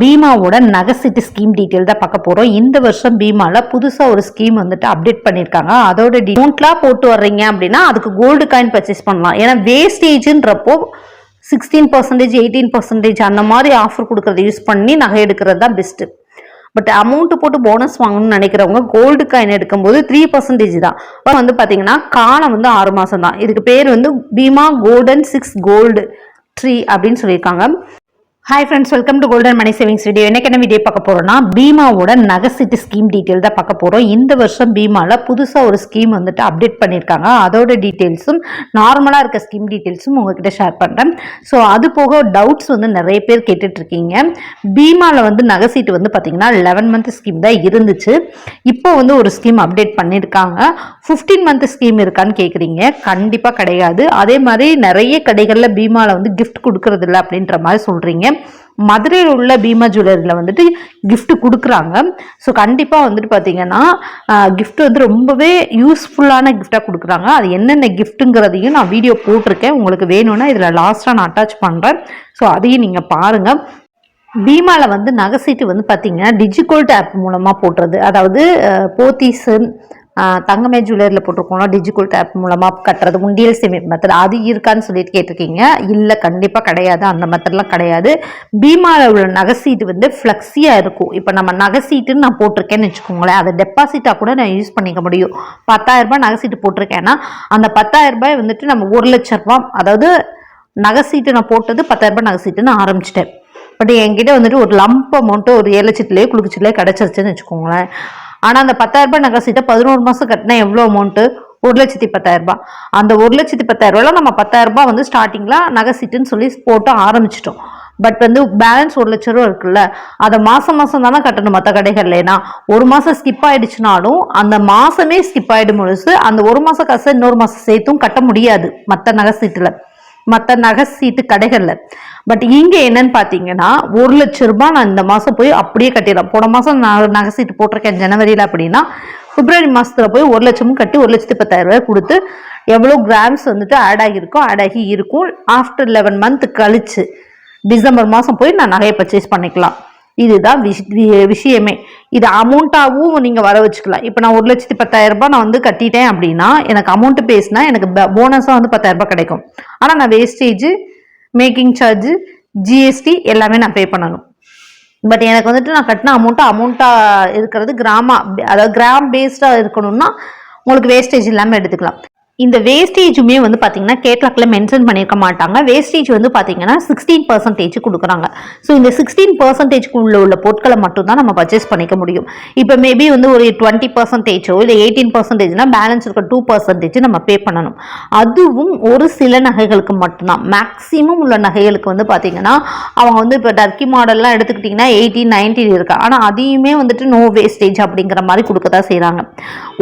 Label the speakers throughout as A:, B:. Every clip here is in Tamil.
A: பீமாவோட நகசிட்டு ஸ்கீம் டீட்டெயில் தான் பார்க்க போகிறோம் இந்த வருஷம் பீமாவில் புதுசாக ஒரு ஸ்கீம் வந்துட்டு அப்டேட் பண்ணியிருக்காங்க. அதோட அமௌண்ட்லாம் போட்டு வர்றீங்க அப்படின்னா அதுக்கு கோல்டு காயின் பர்ச்சேஸ் பண்ணலாம். ஏன்னா வேஸ்டேஜ்ன்றப்போ சிக்ஸ்டீன் பர்சன்டேஜ் எயிட்டீன் பர்சன்டேஜ் அந்த மாதிரி ஆஃபர் கொடுக்கறத யூஸ் பண்ணி நகை எடுக்கிறது தான் பெஸ்ட்டு பட் அமௌண்ட் போட்டு போனஸ் வாங்கணும்னு நினைக்கிறவங்க கோல்டு காயின் எடுக்கும்போது த்ரீ பர்சன்டேஜ் தான். வந்து பார்த்தீங்கன்னா காலம் வந்து ஆறு மாதம் தான் இதுக்கு பேர் வந்து Bhima golden six gold tree அப்படின்னு சொல்லியிருக்காங்க. Hi friends welcome to golden money savings video எனக்கு என்ன வீடியோ பார்க்க போகிறோம்னா பீமாவோட நகசிட்டு ஸ்கீம் டீட்டெயில் தான் பார்க்க போகிறோம் இந்த வருஷம் பீமாவில் புதுசாக ஒரு ஸ்கீம் வந்துட்டு அப்டேட் பண்ணியிருக்காங்க. அதோட டீட்டெயில்ஸும் நார்மலாக இருக்க ஸ்கீம் டீட்டெயில்ஸும் உங்ககிட்ட ஷேர் பண்ணுறேன் ஸோ அது போக டவுட்ஸ் வந்து நிறைய பேர் கேட்டுட்ருக்கீங்க. பீமாவில் வந்து நகசீட்டு வந்து பார்த்தீங்கன்னா லெவன் மந்த் ஸ்கீம் தான் இருந்துச்சு. இப்போ வந்து ஒரு ஸ்கீம் அப்டேட் பண்ணியிருக்காங்க. ஃபிஃப்டீன் மந்த் ஸ்கீம் இருக்கான்னு கேட்குறீங்க கண்டிப்பாக கிடையாது. அதே மாதிரி நிறைய கடைகளில் பீமாவில் வந்து கிஃப்ட் கொடுக்கறது இல்லை அப்படின்ற மாதிரி சொல்கிறீங்க மதுரையில் உள்ள பீமா ஜுவல்லரியில் வந்துட்டு கிஃப்ட் கொடுக்குறாங்க. ஸோ கண்டிப்பாக வந்துட்டு பார்த்தீங்கன்னா கிஃப்ட் வந்து ரொம்பவே யூஸ்ஃபுல்லான கிஃப்டாக கொடுக்குறாங்க. அது என்னென்ன கிஃப்ட்டுங்கிறதையும் நான் வீடியோ போட்டிருக்கேன். உங்களுக்கு வேணும்னா இதில் லாஸ்ட்டாக நான் அட்டாச் பண்ணுறேன் ஸோ அதையும் நீங்கள் பாருங்கள் பீமாவில் வந்து நகைசீட்டு வந்து பார்த்தீங்கன்னா டிஜிகோல்ட் ஆப் மூலமாக போட்டுறது. அதாவது போத்தீஸு தங்கமே ஜுவல்லரியில் போட்டிருக்கோம்னா டிஜிகோல்ட் டேப் மூலமாக கட்டுறது உண்டியல் சேமிப்பு மெத்தட் அது இருக்கான்னு சொல்லிட்டு கேட்டிருக்கீங்க. இல்லை கண்டிப்பாக கிடையாது. அந்த மெத்தட்லாம் கிடையாது. பீமாவில் உள்ள நகைசீட்டு வந்து ஃப்ளெக்ஸியாக இருக்கும். இப்போ நம்ம நகைசீட்டுன்னு நான் போட்டிருக்கேன்னு வச்சுக்கோங்களேன். அதை டெபாசிட்டாக கூட நான் யூஸ் பண்ணிக்க முடியும். பத்தாயிரரூபா ரூபாய் நகைசீட்டு போட்டிருக்கேன்னா அந்த பத்தாயிரரூபாய் வந்துட்டு நம்ம ஒரு லட்ச ரூபாய் அதாவது நகைசீட்டு நான் போட்டது பத்தாயிரம் ரூபாய் நகைசீட்டுன்னு ஆரம்பிச்சிட்டேன். பட் என்கிட்ட வந்துட்டு ஒரு லம்ப் அமௌண்ட்டு ஒரு ஏழு லட்சத்துலேயே குழுக்குச்சிலே கிடச்சிருச்சுன்னு வச்சுக்கோங்களேன். ஆனால் அந்த பத்தாயிரம் ரூபாய் நகை சீட்டை பதினோரு மாதம் கட்டினா எவ்வளோ அமௌண்ட்டு ஒரு லட்சத்தி பத்தாயிரம் ரூபாய். அந்த ஒரு லட்சத்தி பத்தாயிரம் ரூபாயில் நம்ம பத்தாயிரம் ரூபாய் வந்து ஸ்டார்டிங்கில் நகை சீட்டுன்னு சொல்லி போட்டு ஆரம்பிச்சிட்டோம். பட் வந்து பேலன்ஸ் ஒரு லட்ச ரூபா இருக்குல்ல அதை மாதம் மாதம் தானே கட்டணும் மற்ற கடைகள்லனா ஒரு மாதம் ஸ்கிப் ஆயிடுச்சுனாலும் அந்த மாதமே ஸ்கிப் ஆகிடும் முழுசு அந்த ஒரு மாதம் காசை இன்னொரு மாதம் சேர்த்தும் கட்ட முடியாது மற்ற நகை சீட்டில் மற்ற நகை சீட்டு கடைகளில். பட் இங்கே என்னன்னு பார்த்தீங்கன்னா ஒரு லட்ச ரூபாய் நான் இந்த மாதம் போய் அப்படியே கட்டிடுறேன். போன மாதம் நான் நகை சீட்டு போட்டிருக்கேன் ஜனவரியில் அப்படின்னா பிப்ரவரி மாதத்தில் போய் ஒரு லட்சமும் கட்டி ஒரு லட்சத்து பத்தாயிரம் ரூபாய் கொடுத்து எவ்வளோ கிராம்ஸ் வந்துட்டு ஆட் ஆகியிருக்கோ ஆட் ஆகி இருக்கும். ஆஃப்டர் லெவன் மந்த் கழிச்சு டிசம்பர் மாதம் போய் நான் நகையை பர்ச்சேஸ் பண்ணிக்கலாம். இதுதான் விஷ் வி- விஷயமே. இது அமௌண்ட்டாகவும் நீங்கள் வர வச்சுக்கலாம். இப்போ நான் ஒரு லட்சத்தி பத்தாயிரம் ரூபாய் நான் வந்து கட்டிட்டேன் அப்படின்னா எனக்கு அமௌண்ட்டு பேசினா எனக்கு போனஸாக வந்து பத்தாயிரம் ரூபாய் கிடைக்கும். ஆனால் நான் வேஸ்டேஜ் மேக்கிங் சார்ஜ் ஜிஎஸ்டி எல்லாமே நான் பே பண்ணணும். பட் எனக்கு வந்துட்டு நான் கட்டின அமௌண்ட்டு அமௌண்ட்டாக இருக்கிறது கிராமா அதாவது கிராம் பேஸ்டாக இருக்கணும்னா உங்களுக்கு வேஸ்டேஜ் இல்லாமல் எடுத்துக்கலாம். இந்த வேஸ்டேஜுமே வந்து பார்த்தீங்கன்னா கேட்லாக்ல மென்ஷன் பண்ணியிருக்க மாட்டாங்க. வேஸ்டேஜ் வந்து பார்த்தீங்கன்னா சிக்ஸ்டீன் பர்சன்டேஜ் கொடுக்குறாங்க. ஸோ இந்த சிக்ஸ்டீன் பர்சன்டேஜ்க்குள்ள உள்ள பொருட்களை மட்டும்தான் நம்ம பர்ச்சேஸ் பண்ணிக்க முடியும். இப்போ மேபி வந்து ஒரு டுவெண்ட்டி பர்சன்டேஜோ இல்லை எயிட்டீன் பர்சன்டேஜ்னா பேலன்ஸ் இருக்க டூ பர்சன்டேஜ் நம்ம பே பண்ணணும். அதுவும் ஒரு சில நகைகளுக்கு மட்டும்தான். மேக்ஸிமம் உள்ள நகைகளுக்கு வந்து பார்த்தீங்கன்னா அவங்க வந்து இப்போ டர்க்கி மாடல்லாம் எடுத்துக்கிட்டிங்கன்னா எயிட்டீன் நைன்டீன் இருக்கா. ஆனால் அதையுமே வந்துட்டு நோ வேஸ்டேஜ் அப்படிங்கிற மாதிரி கொடுக்க தான் செய்கிறாங்க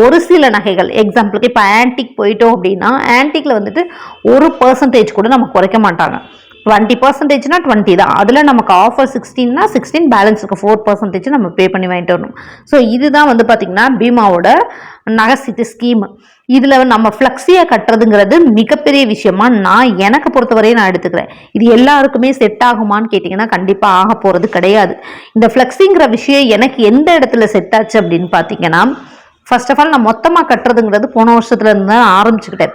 A: ஒரு சில நகைகள் எக்ஸாம்பிளுக்கு இப்போ ஆன்டிக் எடுத்துக்கிட்டோம் அப்படின்னா ஆன்டிக்கில் வந்துட்டு ஒரு பர்சன்டேஜ் கூட நம்ம குறைக்க மாட்டாங்க. டுவெண்ட்டி பர்சன்டேஜ்னா டுவெண்ட்டி தான். அதில் நமக்கு ஆஃபர் சிக்ஸ்டீன்னா சிக்ஸ்டீன் பேலன்ஸ் இருக்குது ஃபோர் பர்சன்டேஜ் நம்ம பே பண்ணி வாங்கிட்டு வரணும். ஸோ இதுதான் வந்து பார்த்திங்கன்னா பீமாவோட நகைசீட்டு ஸ்கீம் இதில் நம்ம ஃப்ளக்ஸியாக கட்டுறதுங்கிறது மிகப்பெரிய விஷயமா நான் எனக்கு பொறுத்தவரையும் நான் எடுத்துக்கிறேன். இது எல்லாருக்குமே செட் ஆகுமான்னு கேட்டிங்கன்னா கண்டிப்பாக ஆக போகிறது கிடையாது. இந்த ஃப்ளெக்ஸிங்கிற விஷயம் எனக்கு எந்த இடத்துல செட் ஆச்சு அப்படின்னு பார்த்தீங்கன்னா ஃபர்ஸ்ட் ஆஃப் ஆல் நான் மொத்தமாக கட்டுறதுங்கிறது போன வருஷத்துல இருந்து தான் ஆரம்பிச்சுக்கிட்டேன்.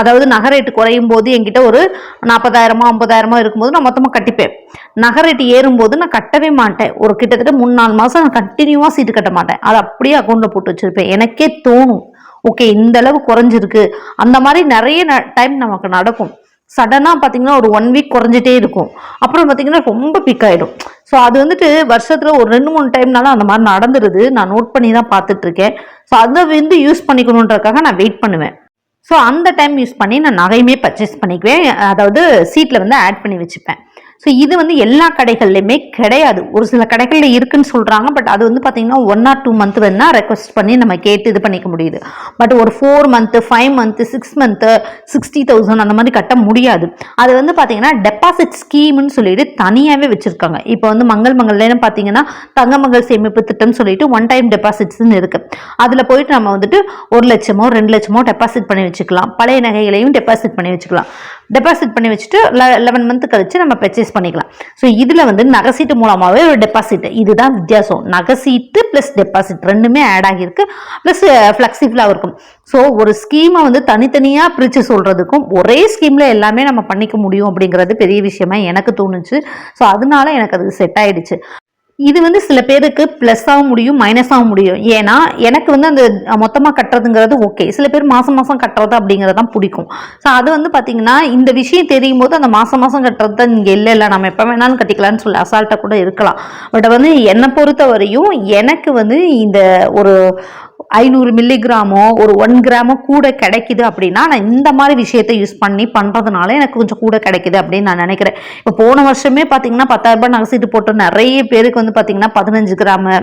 A: அதாவது நகை ரேட்டு குறையும் போது என்கிட்ட ஒரு நாற்பதாயிரமோ ஐம்பதாயிரமோ இருக்கும்போது நான் மொத்தமாக கட்டிப்பேன். நகை ரேட்டு ஏறும்போது நான் கட்டவே மாட்டேன். ஒரு கிட்டத்தட்ட மூணு நாலு மாதம் நான் கண்டினியூவாக சீட்டு கட்ட மாட்டேன். அதை அப்படியே அக்கௌண்ட்டில் போட்டு வச்சுருப்பேன். எனக்கே தோணும் ஓகே இந்த அளவு குறைஞ்சிருக்கு. அந்த மாதிரி நிறைய டைம் நமக்கு நடக்கும். சடனாக பார்த்தீங்கன்னா ஒரு ஒன் வீக் குறைஞ்சிட்டே இருக்கும். அப்புறம் பார்த்தீங்கன்னா ரொம்ப பிக் ஆகிடும் ஸோ அது வந்துட்டு வருஷத்தில் ஒரு ரெண்டு மூணு டைம்னால அந்த மாதிரி நடந்துருது. நான் நோட் பண்ணி தான் பார்த்துட்ருக்கேன் ஸோ அதை வந்து யூஸ் பண்ணிக்கணுன்றதுக்காக நான் வெயிட் பண்ணுவேன். ஸோ அந்த டைம் யூஸ் பண்ணி நான் நகையுமே பர்ச்சேஸ் பண்ணிக்குவேன். அதாவது சீட்டில் வந்து ஆட் பண்ணி வச்சுப்பேன். ஸோ இது வந்து எல்லா கடைகள்லையுமே கிடையாது. ஒரு சில கடைகளில் இருக்குன்னு சொல்கிறாங்க பட் அது வந்து பார்த்திங்கன்னா ஒன் ஆர் டூ மந்த் வேணால் ரெக்வஸ்ட் பண்ணி நம்ம கேட்டு இது பண்ணிக்க முடியுது. பட் ஒரு four month five month six month sixty thousand அந்த மாதிரி கட்ட முடியாது. அது வந்து பார்த்திங்கன்னா டெபாசிட் ஸ்கீம்னு சொல்லிட்டு தனியாகவே வச்சுருக்காங்க. இப்போ வந்து மங்கள் மங்கள்லேன்னு பார்த்தீங்கன்னா தங்கமங்கள் சேமிப்பு திட்டம்னு சொல்லிட்டு ஒன் டைம் டெபாசிட்ஸ்னு இருக்குது அதில் போயிட்டு நம்ம வந்துட்டு ஒரு லட்சமோ ரெண்டு லட்சமோ டெபாசிட் பண்ணி வச்சுக்கலாம். பழைய நகைகளையும் டெபாசிட் பண்ணி வச்சுக்கலாம். டெபாசிட் பண்ணி வச்சுட்டு லெவன் மந்த் கழிச்சு நம்ம பர்ச்சேஸ் பண்ணிக்கலாம். ஸோ இதில் வந்து நகைசீட்டு மூலமாகவே ஒரு டெபாசிட் இதுதான் வித்தியாசம். நகைசீட்டு ப்ளஸ் டெபாசிட் ரெண்டுமே ஆட் ஆகியிருக்கு. ப்ளஸ் ஃப்ளெக்சிபிளாக இருக்கும். ஸோ ஒரு ஸ்கீமை வந்து தனித்தனியாக பிரித்து சொல்கிறதுக்கும் ஒரே ஸ்கீமில் எல்லாமே நம்ம பண்ணிக்க முடியும் அப்படிங்கிறது பெரிய விஷயமா எனக்கு தோணுச்சு. ஸோ அதனால எனக்கு அது செட் ஆயிடுச்சு. இது வந்து சில பேருக்கு ப்ளஸ் ஆக முடியும் மைனஸ் ஆக முடியும். ஏன்னா எனக்கு வந்து அந்த மொத்தமாக கட்டுறதுங்கிறது ஓகே சில பேர் மாதம் மாதம் கட்டுறது அப்படிங்கிறது தான் பிடிக்கும். ஸோ அது வந்து பார்த்தீங்கன்னா இந்த விஷயம் தெரியும் போது அந்த மாதம் மாதம் கட்டுறது தான் இங்கே இல்லை இல்லை. நம்ம எப்போ வேணாலும் கட்டிக்கலாம்னு சொல்லி அசால்ட்டாக கூட இருக்கலாம். பட் வந்து என்னை பொறுத்த வரையும் எனக்கு வந்து இந்த ஒரு ஐநூறு மில்லிகிராமோ ஒரு ஒன் கிராமோ கூட கிடைக்குது அப்படின்னா நான் இந்த மாதிரி விஷயத்தை யூஸ் பண்ணி பண்ணுறதுனால எனக்கு கொஞ்சம் கூட கிடைக்குது அப்படின்னு நான் நினைக்கிறேன். இப்போ போன வருஷமே பார்த்தீங்கன்னா பத்தாயிரரூபா நகைசீட்டு போட்டு நிறைய பேருக்கு வந்து பார்த்தீங்கன்னா பதினஞ்சு கிராமு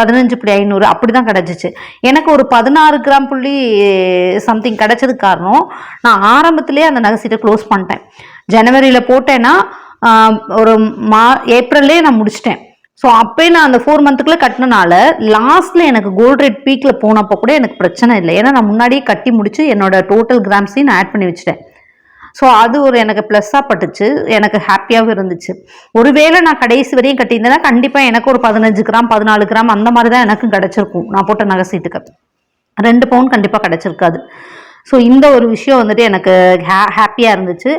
A: பதினஞ்சு புள்ளி ஐநூறு அப்படி தான் கிடச்சிச்சு. எனக்கு ஒரு பதினாறு கிராம் புள்ளி சம்திங் கிடைச்சதுக்கு காரணம் நான் ஆரம்பத்துலேயே அந்த நகைசீட்டை க்ளோஸ் பண்ணிட்டேன். ஜனவரியில் போட்டேன்னா ஒரு மா ஏப்ரல்லே நான் முடிச்சிட்டேன். ஸோ அப்போயே நான் அந்த ஃபோர் மந்த்துக்குள்ளே கட்டினனால லாஸ்ட்டில் எனக்கு கோல்ட் ரேட் பீக்கில் போனப்போ கூட எனக்கு பிரச்சனை இல்லை. ஏன்னா நான் முன்னாடியே கட்டி முடிச்சு என்னோட டோட்டல் கிராம்ஸையும் நான் ஆட் பண்ணி வச்சுட்டேன். ஸோ அது ஒரு எனக்கு ப்ளஸ்ஸாக பட்டுச்சு. எனக்கு ஹாப்பியாகவும் இருந்துச்சு. ஒருவேளை நான் கடைசி வரையும் கட்டியிருந்தேன்னா கண்டிப்பாக எனக்கு ஒரு பதினஞ்சு கிராம் பதினாலு கிராம் அந்த மாதிரி தான் எனக்கும் கிடச்சிருக்கும். நான் போட்ட நகை சீட்டுக்கு. ரெண்டு பவுன் கண்டிப்பாக கிடச்சிருக்காது. ஸோ இந்த ஒரு விஷயம் வந்துட்டு எனக்கு ஹே ஹாப்பியாக இருந்துச்சு.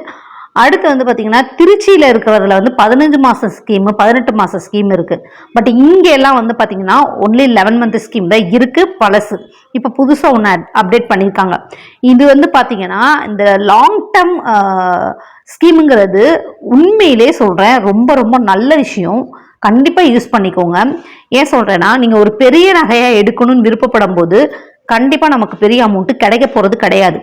A: அடுத்து வந்து பார்த்தீங்கன்னா திருச்சியில் இருக்கிறதுல வந்து பதினஞ்சு மாதம் ஸ்கீமு பதினெட்டு மாதம் ஸ்கீம் இருக்குது பட் இங்கே எல்லாம் வந்து பார்த்தீங்கன்னா ஒன்லி லெவன் மந்த் ஸ்கீம் தான் இருக்குது பழசு. இப்போ புதுசாக ஒன்று அப்டேட் பண்ணியிருக்காங்க இது வந்து பார்த்தீங்கன்னா இந்த லாங் டேர்ம் ஸ்கீமுங்கிறது உண்மையிலே சொல்கிறேன் ரொம்ப ரொம்ப நல்ல விஷயம். கண்டிப்பாக யூஸ் பண்ணிக்கோங்க. ஏன் சொல்கிறேன்னா நீங்கள் ஒரு பெரிய நகையாக எடுக்கணும்னு விருப்பப்படும் போது கண்டிப்பாக நமக்கு பெரிய அமௌண்ட்டு கிடைக்க போகிறது கிடையாது.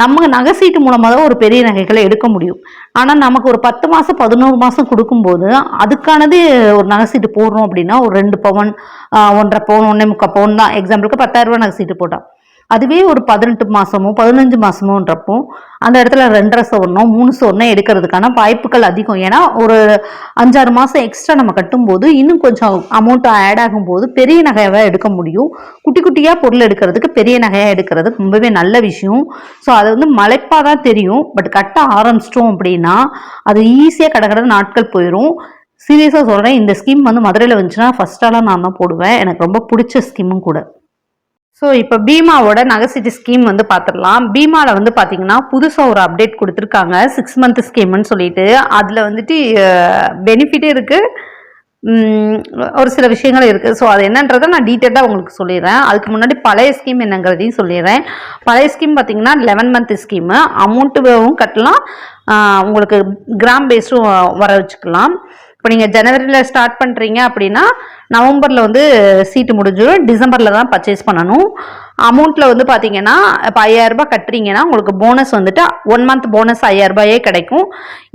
A: நம்ம நகை சீட்டு மூலமாக தான் ஒரு பெரிய நகைகளை எடுக்க முடியும். ஆனால் நமக்கு ஒரு பத்து மாதம் பதினோரு மாதம் கொடுக்கும்போது அதுக்கானது ஒரு நகை சீட்டு போடுறோம் அப்படின்னா ஒரு ரெண்டு பவன் ஒன்றரை பவுன் ஒன்றே முக்கால் பவுன் தான். எக்ஸாம்பிளுக்கு பத்தாயிரம் நகை சீட்டு போட்டால் அதுவே ஒரு பதினெட்டு மாதமோ பதினஞ்சு மாதமோன்றப்போ அந்த இடத்துல ரெண்டரை சவரனோ மூணு சவரனோ எடுக்கிறதுக்கான வாய்ப்புகள் அதிகம். ஏன்னா ஒரு அஞ்சாறு மாதம் எக்ஸ்ட்ரா நம்ம கட்டும்போது இன்னும் கொஞ்சம் அமௌண்ட் ஆட் ஆகும்போது பெரிய நகையாக எடுக்க முடியும். குட்டி குட்டியாக பொருள் எடுக்கிறதுக்கு பெரிய நகையாக எடுக்கிறது ரொம்பவே நல்ல விஷயம். ஸோ அது வந்து மலைப்பாக தான் தெரியும். பட் கட்ட ஆரம்பிச்சிட்டோம் அப்படின்னா அது ஈஸியாக கடை நாட்கள் போயிடும் சீரியஸாக சொல்கிறேன் இந்த ஸ்கீம் வந்து மதுரையில் வந்துச்சுன்னா ஃபஸ்ட்டாலாம் நான் தான் போடுவேன். எனக்கு ரொம்ப பிடிச்ச ஸ்கீமும் கூட. ஸோ இப்போ பீமாவோட நகைசீட்டு ஸ்கீம் வந்து பார்த்துடலாம் பீமாவில் வந்து பார்த்தீங்கன்னா புதுசாக ஒரு அப்டேட் கொடுத்துருக்காங்க. சிக்ஸ் மந்த் ஸ்கீம்னு சொல்லிட்டு. அதில் வந்துட்டு பெனிஃபிட்டே இருக்குது ஒரு சில விஷயங்கள் இருக்குது ஸோ அது என்னன்றதை நான் டீட்டெயிலாக உங்களுக்கு சொல்லிடுறேன். அதுக்கு முன்னாடி பழைய ஸ்கீம் என்னங்கிறதையும் சொல்லிடுறேன். பழைய ஸ்கீம் பார்த்தீங்கன்னா லெவன் மந்த் ஸ்கீமு அமௌண்ட்டும் கட்டலாம். உங்களுக்கு கிராம் பேஸும் வர வச்சுக்கலாம். இப்போ நீங்கள் ஜனவரியில் ஸ்டார்ட் பண்ணுறீங்க அப்படின்னா நவம்பரில் வந்து சீட்டு முடிஞ்சிடும். டிசம்பரில் தான் பர்ச்சேஸ் பண்ணணும். அமௌண்ட்டில் வந்து பார்த்தீங்கன்னா இப்போ ஐயாயிரரூபா கட்டுறீங்கன்னா உங்களுக்கு போனஸ் வந்துட்டு ஒன் மந்த் போனஸ் ஐயாயிரரூபாயே கிடைக்கும்.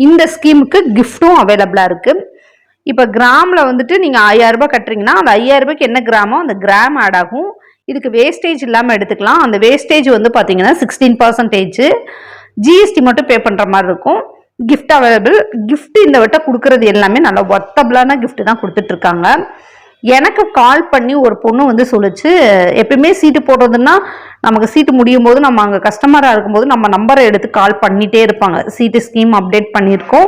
A: இந்த ஸ்கீமுக்கு கிஃப்ட்டும் அவைலபிளாக இருக்குது இப்போ கிராமில் வந்துட்டு நீங்கள் ஐயாயிரரூபா கட்டுறீங்கன்னா அந்த ஐயாயிரரூபாய்க்கு என்ன கிராமோ அந்த கிராம் ஆட் ஆகும். இதுக்கு வேஸ்டேஜ் இல்லாமல் எடுத்துக்கலாம். அந்த வேஸ்டேஜ் வந்து பார்த்தீங்கன்னா சிக்ஸ்டீன் பர்சன்டேஜ் ஜிஎஸ்டி மட்டும் பே பண்ணுற மாதிரி இருக்கும். கிஃப்ட் அவைலபிள் கிஃப்ட் இந்த வட்ட கொடுக்கறது எல்லாமே நல்லா ஒர்த்தபிளான கிஃப்ட் தான் கொடுத்துட்ருக்காங்க. எனக்கு கால் பண்ணி ஒரு பொண்ணு வந்து சொல்லிச்சு எப்பயுமே சீட்டு போடுறதுன்னா நமக்கு சீட்டு முடியும் போது நம்ம அங்கே கஸ்டமராக இருக்கும்போது நம்ம நம்பரை எடுத்து கால் பண்ணிகிட்டே இருப்பாங்க. சீட்டு ஸ்கீம் அப்டேட் பண்ணியிருக்கோம்.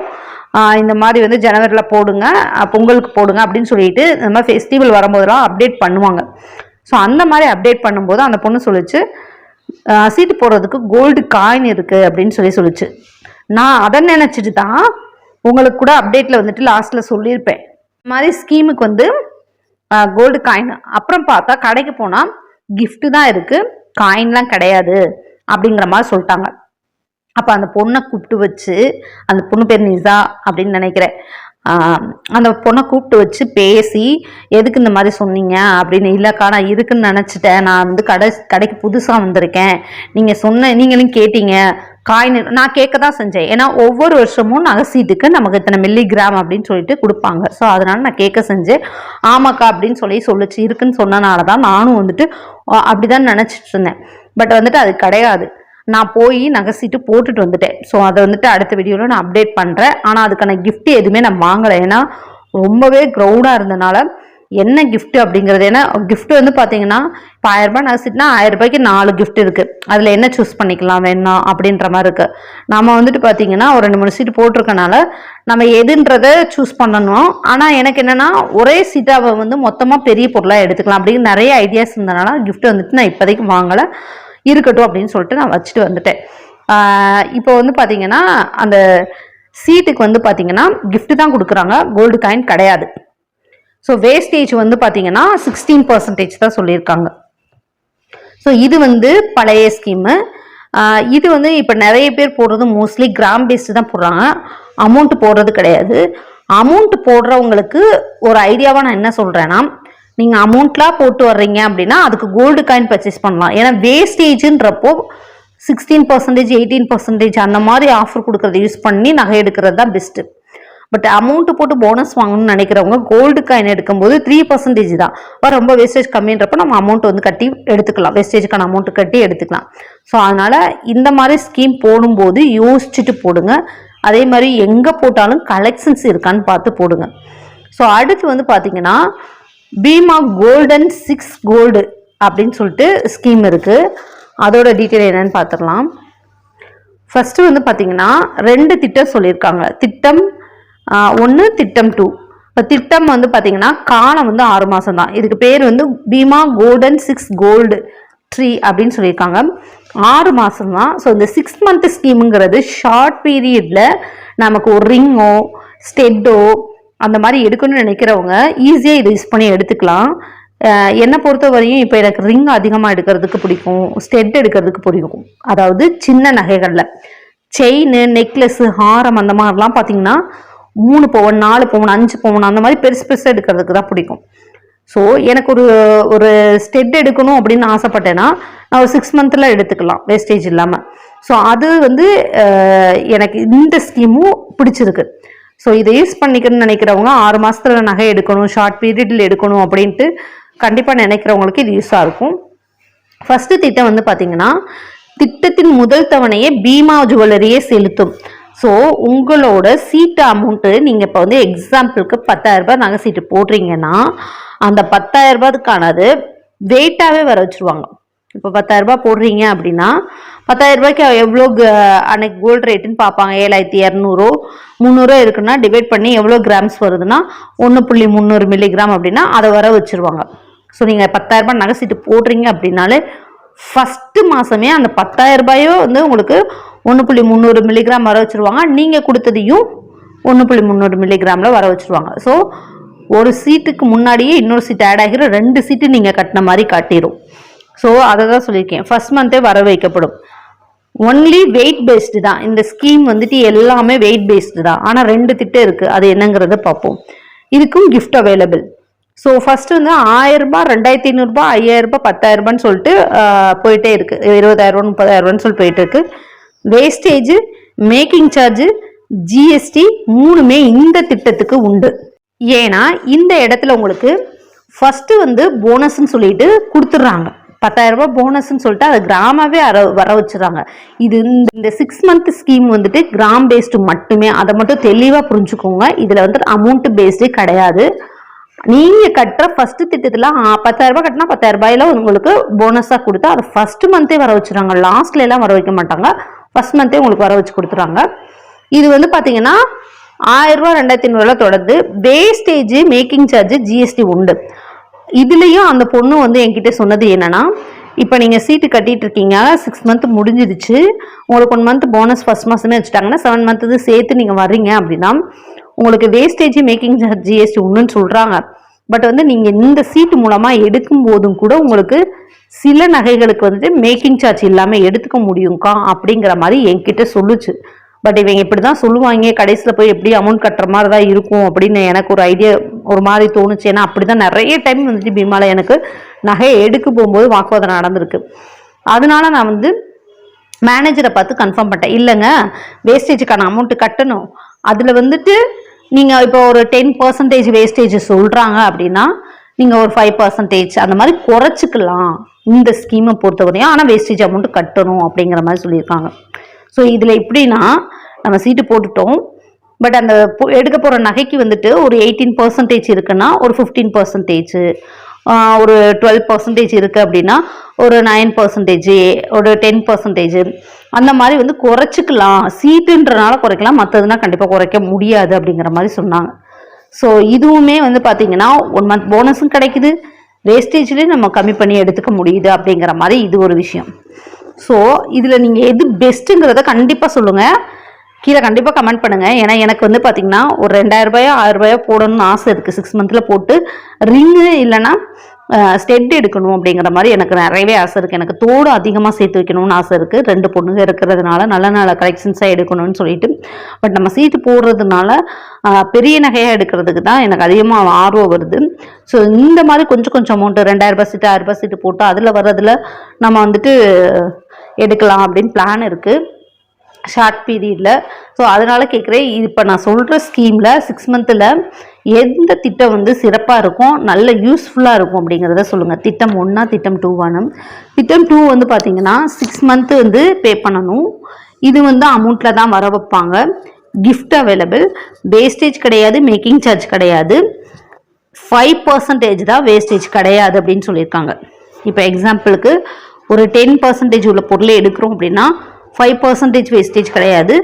A: இந்த மாதிரி வந்து ஜனவரியில் போடுங்க பொங்கலுக்கு போடுங்க அப்படின்னு சொல்லிட்டு இந்த மாதிரி ஃபெஸ்டிவல் வரும்போதெல்லாம் அப்டேட் பண்ணுவாங்க. ஸோ அந்த மாதிரி அப்டேட் பண்ணும்போது அந்த பொண்ணு சொல்லிச்சு சீட்டு போடுறதுக்கு கோல்டு காயின் இருக்குது அப்படின்னு சொல்லி சொல்லிச்சு. நான் அதை நினச்சிட்டு தான் உங்களுக்கு கூட அப்டேட்டில் வந்துட்டு லாஸ்ட்டில் சொல்லியிருப்பேன். இந்த மாதிரி ஸ்கீமுக்கு வந்து கோல்டு காயின் அப்புறம் பார்த்தா கடைக்கு போனால் கிஃப்ட்டு தான் இருக்குது காயின்லாம் கிடையாது அப்படிங்கிற மாதிரி சொல்லிட்டாங்க. அப்போ அந்த பொண்ணை கூப்பிட்டு வச்சு அந்த பொண்ணு பேர் நிசா அப்படின்னு நினைக்கிறேன். அந்த பொண்ணை கூப்பிட்டு வச்சு பேசி எதுக்கு இந்த மாதிரி சொன்னீங்க? அப்படின்னு இல்லைக்கா நான் இருக்குன்னு நினச்சிட்டேன். நான் வந்து கடை கடைக்கு புதுசாக வந்திருக்கேன். நீங்கள் சொன்ன நீங்களும் கேட்டீங்க. காயின் நான் கேட்க தான் செஞ்சேன். ஏன்னா ஒவ்வொரு வருஷமும் நகைசீட்டுக்கு நமக்கு இத்தனை மில்லிகிராம் அப்படின்னு சொல்லிட்டு கொடுப்பாங்க. ஸோ அதனால நான் கேட்க செஞ்சேன். ஆமாக்கா அப்படின்னு சொல்லி சொல்லிச்சு. இருக்குன்னு சொன்னனால தான் நானும் வந்துட்டு அப்படிதான் நினச்சிட்டு இருந்தேன். பட் வந்துட்டு அது கிடையாது. நான் போய் நகைச்சிட்டு போட்டுட்டு வந்துட்டேன். ஸோ அதை வந்துட்டு அடுத்த வீடியோவில் நான் அப்டேட் பண்ணுறேன் ஆனால் அதுக்கான கிஃப்ட் எதுவுமே நான் வாங்கலை. ஏன்னா ரொம்பவே க்ரௌடாக இருந்தனால என்ன கிஃப்ட் அப்படிங்கிறது? ஏன்னா கிஃப்ட் வந்து பார்த்தீங்கன்னா இப்போ ஆயிரம் ரூபாய் நகைச்சிட்டுனா ஆயிரம் ரூபாய்க்கு நாலு கிஃப்ட் இருக்குது அதில் என்ன சூஸ் பண்ணிக்கலாம் வேணாம் அப்படின்ற மாதிரி இருக்குது நம்ம வந்துட்டு பார்த்தீங்கன்னா ஒரு ரெண்டு மூணு சீட்டு போட்டிருக்கனால நம்ம எதுன்றதை சூஸ் பண்ணணும். ஆனால் எனக்கு என்னென்னா ஒரே சீட்டாவை வந்து மொத்தமாக பெரிய பொருளாக எடுத்துக்கலாம் அப்படின்னு நிறைய ஐடியாஸ் இருந்தனால கிஃப்ட் வந்துட்டு நான் இப்போதைக்கு வாங்கலை. இருக்கட்டும் அப்படின்னு சொல்லிட்டு நான் வச்சுட்டு வந்துட்டேன். இப்போ வந்து பார்த்தீங்கன்னா அந்த சீட்டுக்கு வந்து பார்த்தீங்கன்னா கிஃப்ட் தான் கொடுக்குறாங்க. கோல்டு காயின் கிடையாது. ஸோ வேஸ்டேஜ் வந்து பார்த்தீங்கன்னா சிக்ஸ்டீன் பர்சன்டேஜ் தான் சொல்லியிருக்காங்க. ஸோ இது வந்து பழைய ஸ்கீமு இது வந்து இப்போ நிறைய பேர் போடுறது மோஸ்ட்லி கிராம் பேஸ்டு தான் போடுறாங்க. அமௌண்ட் போடுறது கிடையாது. அமௌண்ட் போடுறவங்களுக்கு ஒரு ஐடியாவாக நான் என்ன சொல்கிறேன்னா நீங்கள் அமௌண்ட்லாம் போட்டு வர்றீங்க அப்படின்னா அதுக்கு கோல்டு காயின் பர்ச்சேஸ் பண்ணலாம். ஏன்னா வேஸ்டேஜுன்றப்போ சிக்ஸ்டீன் பர்சன்டேஜ் எயிட்டீன் பர்சன்டேஜ் அந்த மாதிரி ஆஃபர் கொடுக்குறத யூஸ் பண்ணி நகை எடுக்கிறது தான் பெஸ்ட்டு பட் அமௌண்ட் போட்டு போனஸ் வாங்கணும்னு நினைக்கிறவங்க கோல்டு காயின் எடுக்கும்போது த்ரீ பர்சன்டேஜ் தான். ரொம்ப வேஸ்டேஜ் கம்மின்றப்ப நம்ம அமௌண்ட் வந்து கட்டி எடுத்துக்கலாம். வேஸ்டேஜ்க்கான அமௌண்ட் கட்டி எடுத்துக்கலாம். ஸோ அதனால இந்த மாதிரி ஸ்கீம் போடும்போது யோசிச்சுட்டு போடுங்க. அதே மாதிரி எங்கே போட்டாலும் கலெக்ஷன்ஸ் இருக்கான்னு பார்த்து போடுங்க. ஸோ அடுத்து வந்து பார்த்தீங்கன்னா பீமா கோல்டன் சிக்ஸ் கோல்டு அப்படின்னு சொல்லிட்டு ஸ்கீம் இருக்குது அதோட டீட்டெயில் என்னன்னு பார்த்துடலாம் ஃபஸ்ட்டு வந்து பார்த்தீங்கன்னா ரெண்டு திட்டம் சொல்லியிருக்காங்க. திட்டம் ஒன்று திட்டம் டூ இப்போ திட்டம் வந்து பார்த்தீங்கன்னா காலம் வந்து ஆறு மாதம் தான் இதுக்கு பேர் வந்து Bhima golden six gold tree அப்படின்னு சொல்லியிருக்காங்க. ஆறு மாதம் தான் ஸோ இந்த சிக்ஸ் மந்த் ஸ்கீமுங்கிறது ஷார்ட் பீரியடில் நமக்கு ஒரு ரிங்கோ ஸ்டெட்டோ அந்த மாதிரி எடுக்கணும்னு நினைக்கிறவங்க ஈஸியாக இதை யூஸ் பண்ணி எடுத்துக்கலாம். என்னை பொறுத்த வரையும் இப்போ எனக்கு ரிங் அதிகமாக எடுக்கிறதுக்கு பிடிக்கும். ஸ்டெட் எடுக்கிறதுக்கு பிடிக்கும். அதாவது சின்ன நகைகளில். செயின் நெக்லஸ்ஸு ஹாரம் அந்த மாதிரிலாம் பார்த்தீங்கன்னா மூணு பவுன் நாலு பவுன் அஞ்சு பவுன் அந்த மாதிரி பெருசு பெருசாக எடுக்கிறதுக்கு தான் பிடிக்கும். ஸோ எனக்கு ஒரு ஒரு ஸ்டெட் எடுக்கணும் அப்படின்னு ஆசைப்பட்டேன்னா நான் ஒரு சிக்ஸ் மந்த்தில் எடுத்துக்கலாம் வேஸ்டேஜ் இல்லாமல் ஸோ அது வந்து எனக்கு இந்த ஸ்கீமும் பிடிச்சிருக்கு. ஸோ இதை யூஸ் பண்ணிக்கணும்னு நினைக்கிறவங்க ஆறு மாதத்தில் நகை எடுக்கணும் ஷார்ட் பீரியடில் எடுக்கணும் அப்படின்ட்டு கண்டிப்பாக நினைக்கிறவங்களுக்கு இது யூஸாக இருக்கும். ஃபஸ்ட்டு திட்டம் வந்து பார்த்தீங்கன்னா திட்டத்தின் முதல் தவணையை பீமா ஜுவல்லரியே செலுத்தும். ஸோ உங்களோட சீட்டு அமௌண்ட்டு நீங்கள் இப்போ வந்து எக்ஸாம்பிளுக்கு பத்தாயிரரூபா நாங்கள் சீட்டு போடுறீங்கன்னா அந்த பத்தாயிரரூபாதுக்கானது வெயிட்டாகவே வர வச்சுருவாங்க. இப்போ பத்தாயிரரூபா போடுறீங்க அப்படின்னா பத்தாயிரரூபாய்க்கு எவ்வளோ க- அன்னைக்கு கோல்டு ரேட்டுன்னு பார்ப்பாங்க. ஏழாயிரத்தி இரநூறோ முந்நூறோ இருக்குன்னா டிவைட் பண்ணி எவ்வளோ கிராம்ஸ் வருதுன்னா ஒன்று புள்ளி முந்நூறு மில்லிகிராம் அப்படின்னா அதை வர வச்சுருவாங்க. ஸோ நீங்கள் பத்தாயிரரூபா நகை சீட்டு போடுறீங்க அப்படின்னாலே ஃபஸ்ட்டு மாதமே அந்த பத்தாயிரம் ரூபாயோ வந்து உங்களுக்கு ஒன்று புள்ளி முந்நூறு மில்லிகிராம் வர வச்சுருவாங்க. நீங்கள் கொடுத்ததையும் ஒன்று புள்ளி முந்நூறு மில்லிகிராமில் வர வச்சுருவாங்க. ஸோ ஒரு சீட்டுக்கு முன்னாடியே இன்னொரு சீட் ஆட் ஆகிற ரெண்டு சீட்டு நீங்கள் கட்டின மாதிரி காட்டிடும் ஸோ அதை தான் சொல்லியிருக்கேன் ஃபர்ஸ்ட் மந்த்தே வர வைக்கப்படும். ஒன்லி வெயிட் பேஸ்டு தான். இந்த ஸ்கீம் வந்துட்டு எல்லாமே வெயிட் பேஸ்டு தான். ஆனால் ரெண்டு திட்டம் இருக்குது அது என்னங்கிறத பார்ப்போம். இதுக்கும் கிஃப்ட் அவைலபிள் ஸோ ஃபஸ்ட்டு வந்து ஆயிரம் ரெண்டாயிரத்தி ஐநூறுரூபா ஐயாயிரம் பத்தாயிரரூபான்னு சொல்லிட்டு போயிட்டே இருக்குது இருபதாயிரரூபா ரூபா முப்பதாயிரம் ரூபான்னு சொல்லி போயிட்டு இருக்குது வேஸ்டேஜ் மேக்கிங் சார்ஜ் ஜிஎஸ்டி மூணுமே இந்த திட்டத்துக்கு உண்டு. ஏன்னா இந்த இடத்துல உங்களுக்கு ஃபஸ்ட்டு வந்து போனஸ்ன்னு சொல்லிட்டு கொடுத்துட்றாங்க. பத்தாயிரம் ரூபாய் போனஸ்ன்னு சொல்லிட்டு அதை கிராமாவே வர வர வச்சுறாங்க இது இந்த- இந்த சிக்ஸ் மந்த் ஸ்கீம் வந்துட்டு கிராம் பேஸ்டு மட்டுமே. அதை மட்டும் தெளிவாக புரிஞ்சுக்கோங்க. இதில் வந்துட்டு அமௌண்ட் பேஸ்டே கிடையாது. நீங்கள் கட்டுற ஃபஸ்ட்டு திட்டத்தில் பத்தாயிரரூபா கட்டினா பத்தாயிரம் ரூபாயில உங்களுக்கு போனஸாக கொடுத்து அதை ஃபஸ்ட்டு மந்த்தே வர வச்சுறாங்க லாஸ்ட்ல எல்லாம் வர வைக்க மாட்டாங்க. ஃபர்ஸ்ட் மந்த்தே உங்களுக்கு வர வச்சு கொடுத்துறாங்க இது வந்து பார்த்தீங்கன்னா ஆயிரம் ரெண்டாயிரத்தி ஐநூறுல தொடர்ந்து வேஸ்டேஜ் மேக்கிங் சார்ஜ் ஜிஎஸ்டி உண்டு. இதுலேயும் அந்த பொண்ணு வந்து என்கிட்ட சொன்னது என்னன்னா இப்போ நீங்கள் சீட்டு கட்டிட்டு இருக்கீங்க சிக்ஸ் மந்த் முடிஞ்சிடுச்சு உங்களுக்கு ஒன் மந்த் போனஸ் ஃபஸ்ட் மாதமே வச்சுட்டாங்கன்னா செவன் மந்த்து சேர்த்து நீங்கள் வர்றீங்க அப்படின்னா உங்களுக்கு வேஸ்டேஜ் மேக்கிங் சார்ஜ் ஜிஎஸ்டி ஒன்றுன்னு சொல்கிறாங்க பட் வந்து நீங்கள் இந்த சீட்டு மூலமாக எடுக்கும் போதும் கூட உங்களுக்கு சில நகைகளுக்கு வந்துட்டு மேக்கிங் சார்ஜ் இல்லாமல் எடுத்துக்க முடியும்க்கா அப்படிங்கிற மாதிரி என்கிட்ட சொல்லுச்சு. பட் இவங்க இப்படி தான் சொல்லுவாங்க. கடைசியில் போய் எப்படி அமௌண்ட் கட்டுற மாதிரி தான் இருக்கும் அப்படின்னு எனக்கு ஒரு ஐடியா ஒரு மாதிரி தோணுச்சு. ஏன்னா அப்படி தான் நிறைய டைம் வந்துட்டு பீமாவில் எனக்கு நகையை எடுக்க போகும்போது வாக்குவாதம் நடந்திருக்கு. அதனால நான் வந்து மேனேஜரை பார்த்து கன்ஃபார்ம் பண்ணிட்டேன். இல்லைங்க வேஸ்டேஜுக்கான அமௌண்ட்டு கட்டணும். அதில் வந்துட்டு நீங்கள் இப்போ ஒரு டென் பர்சன்டேஜ் வேஸ்டேஜ் சொல்கிறாங்க அப்படின்னா நீங்கள் ஒரு ஃபைவ் பர்சன்டேஜ் அந்த மாதிரி குறைச்சிக்கலாம். இந்த ஸ்கீமை பொறுத்தவரையும் ஆனால் வேஸ்டேஜ் அமௌண்ட் கட்டணும் அப்படிங்கிற மாதிரி சொல்லியிருக்காங்க. ஸோ இதில் எப்படின்னா நம்ம சீட்டு போட்டுட்டோம். பட் அந்த எடுக்க போகிற நகைக்கு வந்துட்டு ஒரு எயிட்டீன் பர்சன்டேஜ் இருக்குன்னா ஒரு ஃபிஃப்டீன் பர்சன்டேஜ் ஒரு டுவெல் பர்சன்டேஜ் இருக்குது அப்படின்னா ஒரு நைன் பர்சன்டேஜ் ஒரு டென் பர்சன்டேஜ் அந்த மாதிரி வந்து குறைச்சிக்கலாம். சீட்டுன்றனால குறைக்கலாம். மற்றதுனா கண்டிப்பாக குறைக்க முடியாது அப்படிங்கிற மாதிரி சொன்னாங்க. ஸோ இதுவுமே வந்து பார்த்தீங்கன்னா ஒன் மந்த் போனஸும் கிடைக்குது. வேஸ்டேஜ்லேயும் நம்ம கம்மி பண்ணி எடுத்துக்க முடியுது அப்படிங்கிற மாதிரி இது ஒரு விஷயம். ஸோ இதில் நீங்கள் எது பெஸ்ட்டுங்கிறத கண்டிப்பாக சொல்லுங்கள் கீழே கண்டிப்பாக கமெண்ட் பண்ணுங்கள் ஏன்னா எனக்கு வந்து பார்த்திங்கன்னா ஒரு ரெண்டாயிரம் ரூபாயோ ஆயிரம் ரூபாயோ போடணும்னு ஆசை இருக்குது சிக்ஸ் மந்தில் போட்டு ரிங்கு இல்லைன்னா ஸ்டெட் எடுக்கணும் அப்படிங்கிற மாதிரி எனக்கு நிறையவே ஆசை இருக்குது எனக்கு தோடு அதிகமாக சேர்த்து வைக்கணும்னு ஆசை இருக்குது ரெண்டு பொண்ணுங்க இருக்கிறதுனால நல்ல நல்ல கலெக்ஷன்ஸாக எடுக்கணும்னு சொல்லிட்டு. பட் நம்ம சீட்டு போடுறதுனால பெரிய நகையாக எடுக்கிறதுக்கு தான் எனக்கு அதிகமாக ஆர்வம் வருது. ஸோ இந்த மாதிரி கொஞ்சம் கொஞ்சம் அமௌண்ட்டு ரெண்டாயிரம் சீட்டு ஆயிரரூபா சீட்டு போட்டு அதில் வர்றதுல நம்ம வந்துட்டு எடுக்கலாம் அப்படின்னு பிளான் இருக்குது ஷார்ட் பீரியடில் ஸோ அதனால் கேட்குறேன் இப்போ நான் சொல்கிற ஸ்கீமில் சிக்ஸ் மந்த்தில் எந்த திட்டம் வந்து சிறப்பாக இருக்கும் நல்ல யூஸ்ஃபுல்லாக இருக்கும் அப்படிங்கிறத சொல்லுங்கள் திட்டம் ஒன்றா திட்டம் டூவானும் திட்டம் டூ வந்து பார்த்தீங்கன்னா சிக்ஸ் மந்த்து வந்து பே பண்ணணும். இது வந்து அமௌண்ட்டில் தான் வர வைப்பாங்க. கிஃப்ட் அவைலபிள் வேஸ்டேஜ் கிடையாது மேக்கிங் சார்ஜ் கிடையாது. ஃபைவ் பர்சன்டேஜ் தான் வேஸ்டேஜ் கிடையாது அப்படின்னு சொல்லியிருக்காங்க. இப்போ எக்ஸாம்பிளுக்கு ஒரு டென் பர்சன்டேஜ் உள்ள பொருளை எடுக்கிறோம் அப்படின்னா ஃபைவ் பர்சன்டேஜ் வேஸ்டேஜ் கிடையாது.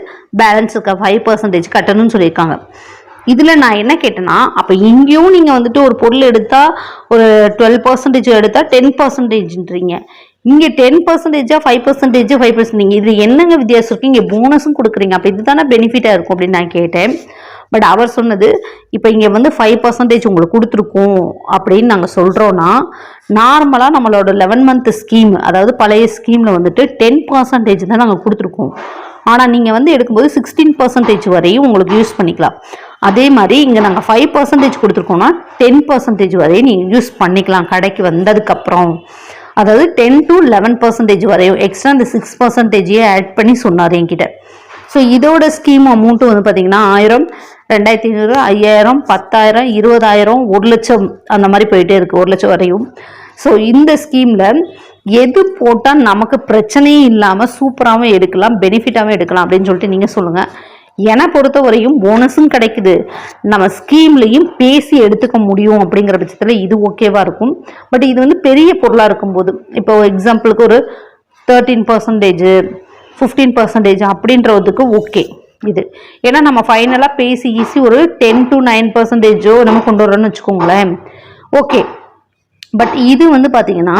A: பேலன்ஸ் இருக்க ஃபைவ் பர்சன்டேஜ் கட்டணும்னு சொல்லியிருக்காங்க. இதில் நான் என்ன கேட்டேன்னா அப்போ இங்கேயும் நீங்கள் வந்துட்டு ஒரு பொருள் எடுத்தால் ஒரு டுவெல் பர்சன்டேஜ் எடுத்தால் டென் பர்சன்டேஜ்ன்றீங்க இங்கே டென் பர்சன்டேஜா ஃபைவ் பர்சன்டேஜ் ஃபைவ் பர்சன்டேஜ் இது என்னங்க வித்தியாசம் இருக்கு? இங்கே போனஸும் கொடுக்குறீங்க. அப்போ இதுதானே பெனிஃபிட்டாக இருக்கும் அப்படின்னு நான் கேட்டேன். பட் அவர் சொன்னது இப்போ இங்கே வந்து ஃபைவ் பர்சன்டேஜ் உங்களுக்கு கொடுத்துருக்கோம் அப்படின்னு நாங்கள் சொல்கிறோன்னா நார்மலாக நம்மளோட லெவன் மந்த் ஸ்கீம் அதாவது பழைய ஸ்கீமில் வந்துட்டு டென் பர்சன்டேஜ் தான் நாங்கள் கொடுத்துருக்கோம். ஆனால் நீங்கள் வந்து எடுக்கும்போது சிக்ஸ்டீன் பர்சன்டேஜ் வரையும் உங்களுக்கு யூஸ் பண்ணிக்கலாம். அதே மாதிரி இங்கே நாங்கள் ஃபைவ் பர்சன்டேஜ் கொடுத்துருக்கோம்னா டென் பர்சன்டேஜ் வரையும் நீங்கள் யூஸ் பண்ணிக்கலாம். கடைக்கு வந்ததுக்கப்புறம். அதாவது டென் டு லெவன் பர்சன்டேஜ் வரையும் எக்ஸ்ட்ரா இந்த சிக்ஸ் பர்சன்டேஜையே ஆட் பண்ணி சொன்னார் என்கிட்ட. ஸோ இதோட ஸ்கீம் அமௌண்ட்டு வந்து பார்த்தீங்கன்னா ஆயிரம் ரெண்டாயிரத்தி ஐநூறு ஐயாயிரம் பத்தாயிரம் இருபதாயிரம் ஒரு லட்சம் அந்த மாதிரி போயிட்டே இருக்குது ஒரு லட்சம் வரையும். ஸோ இந்த ஸ்கீமில் எது போட்டால் நமக்கு பிரச்சனையும் இல்லாமல் சூப்பராகவும் எடுக்கலாம் பெனிஃபிட்டாகவும் எடுக்கலாம் அப்படின்னு சொல்லிட்டு நீங்கள் சொல்லுங்கள் என பொறுத்த வரையும் போனஸும் கிடைக்குது. நம்ம ஸ்கீம்லையும் பேசி எடுத்துக்க முடியும் அப்படிங்கிற பட்சத்தில் இது ஓகேவாக இருக்கும். பட் இது வந்து பெரிய பொருளாக இருக்கும்போது இப்போ எக்ஸாம்பிளுக்கு ஒரு தேர்ட்டீன் பர்சன்டேஜ் ஃபிஃப்டீன் பர்சன்டேஜ் அப்படின்றதுக்கு ஓகே இது. ஏன்னா நம்ம ஃபைனலாக பேசி ஈஸி ஒரு டென் டு நைன் பர்சன்டேஜோ நம்ம கொண்டு வரோம்னு வச்சுக்கோங்களேன். ஓகே பட் இது வந்து பார்த்தீங்கன்னா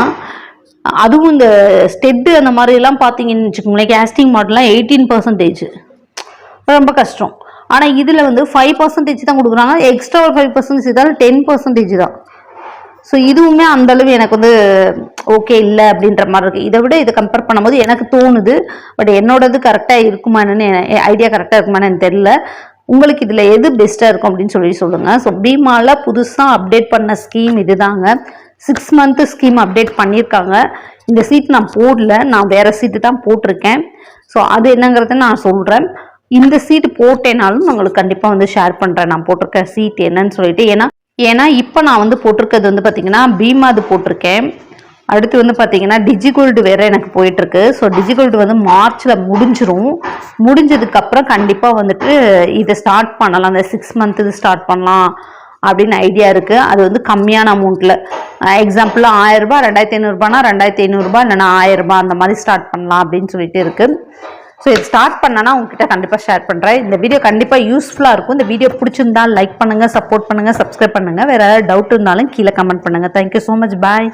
A: அதுவும் இந்த ஸ்டெட்டு அந்த மாதிரிலாம் பார்த்தீங்கன்னு வச்சுக்கோங்களேன் கேஸ்டிங் மாடலாம் எயிட்டீன் பர்சன்டேஜ் ரொம்ப கஷ்டம். ஆனால் இதில் வந்து ஃபைவ் பர்சன்டேஜ் தான் கொடுக்குறாங்க. எக்ஸ்ட்ரா ஒரு ஃபைவ் பர்சன்டேஜ் தான் டென் பர்சன்டேஜ் தான். ஸோ இதுவுமே அந்த அளவு எனக்கு வந்து ஓகே இல்லை அப்படின்ற மாதிரி இருக்குது இதை விட இதை கம்பேர் பண்ணும்போது எனக்கு தோணுது. பட் என்னோடது கரெக்டாக இருக்குமா என்னன்னு ஐடியா கரெக்டாக இருக்குமான்னு எனக்கு உங்களுக்கு இதில் எது பெஸ்ட்டாக இருக்கும் அப்படின்னு சொல்லி சொல்லுங்கள் ஸோ பீமாவில் புதுசாக அப்டேட் பண்ண ஸ்கீம் இதுதாங்க. சிக்ஸ் மந்த்து ஸ்கீம் அப்டேட் பண்ணியிருக்காங்க. இந்த சீட் நான் போடல. நான் வேறு சீட்டு தான் போட்டிருக்கேன். ஸோ அது என்னங்கிறத நான் சொல்கிறேன் இந்த சீட்டு போட்டேனாலும் நான் உங்களுக்கு கண்டிப்பாக வந்து ஷேர் பண்ணுறேன் நான் போட்டிருக்க சீட் என்னன்னு சொல்லிட்டு. ஏன்னா ஏன்னா இப்போ நான் வந்து போட்டிருக்கிறது வந்து பார்த்தீங்கன்னா பீமாது போட்டிருக்கேன். அடுத்து வந்து பார்த்தீங்கன்னா டிஜிகோல்டு வேற எனக்கு போயிட்டுருக்கு. ஸோ டிஜிகோல்டு வந்து மார்ச்சில் முடிஞ்சிரும். முடிஞ்சதுக்கப்புறம் கண்டிப்பாக வந்துட்டு இதை ஸ்டார்ட் பண்ணலாம். அந்த சிக்ஸ் மந்த் இது ஸ்டார்ட் பண்ணலாம் அப்படின்னு ஐடியா இருக்குது அது வந்து கம்மியான அமௌண்ட்டில் எக்ஸாம்பிள் ஆயிரரூபா ரெண்டாயிரத்தி ஐநூறுரூபானா ரெண்டாயிரத்தி ஐநூறுரூபா இல்லைனா ஆயிரரூபா அந்த மாதிரி ஸ்டார்ட் பண்ணலாம் அப்படின்னு சொல்லிட்டு இருக்குது ஸோ இது ஸ்டார்ட் பண்ணனா உங்ககிட்ட கண்டிப்பாக ஷேர் பண்ணுறேன் இந்த வீடியோ கண்டிப்பாக யூஸ்ஃபுல்லாக இருக்கும். இந்த வீடியோ பிடிச்சிருந்தா லைக் பண்ணுங்கள் சப்போர்ட் பண்ணுங்கள் சப்ஸ்கிரைப் பண்ணுங்கள் வேறு ஏதாவது டவுட் இருந்தாலும் கீழே கமெண்ட் பண்ணுங்கள் தேங்க்யூ ஸோ மச் பாய்